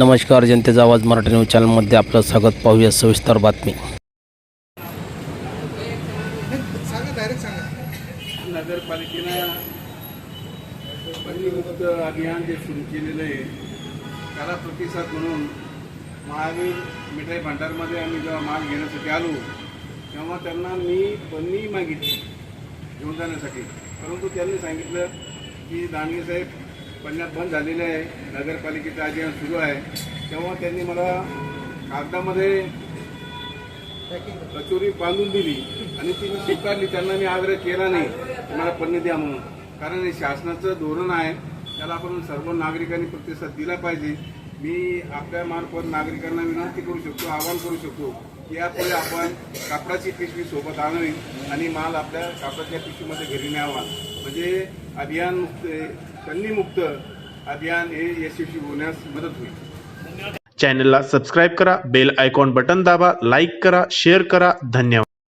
नमस्कार जनतेचा आवाज मराठी न्यूज चॅनलमध्ये आपलं स्वागत. पाहूया सविस्तर बातमी. नगरपालिकेनं अभियान जे सुरू केलेलं आहे त्याला प्रतिसाद म्हणून महावीर मिठाई भांडारमध्ये आम्ही जेव्हा माल घेण्यासाठी आलो तेव्हा त्यांना मी बंदी मागितली घेऊन जाण्यासाठी. परंतु त्यांनी सांगितलं की दानगे साहेब पन्नास बंद झालेले आहे. नगरपालिकेचं अभियान सुरू आहे. तेव्हा त्यांनी मला कागदामध्ये कचोरी बांधून दिली आणि ती मी स्वीकारली. त्यांना मी आग्रह केला नाही मला पन्ने द्या म्हणून. कारण हे शासनाचं धोरण आहे. त्याला आपण सर्व नागरिकांनी प्रतिसाद दिला पाहिजे. मी आपल्या मार्फत नागरिकांना विनंती करू शकतो आवाहन करू शकतो की यापुढे आपण कापडाची पिशवी सोबत आणावी आणि माल आपल्या कापडाच्या पिशवीमध्ये घरी न्यावा. म्हणजे अभियान कन्नीमुक्त अभियान हे यशस्वी होण्यास मदत होईल. चॅनलला सबस्क्राईब करा बेल आयकॉन बटन दाबा लाईक करा शेअर करा. धन्यवाद.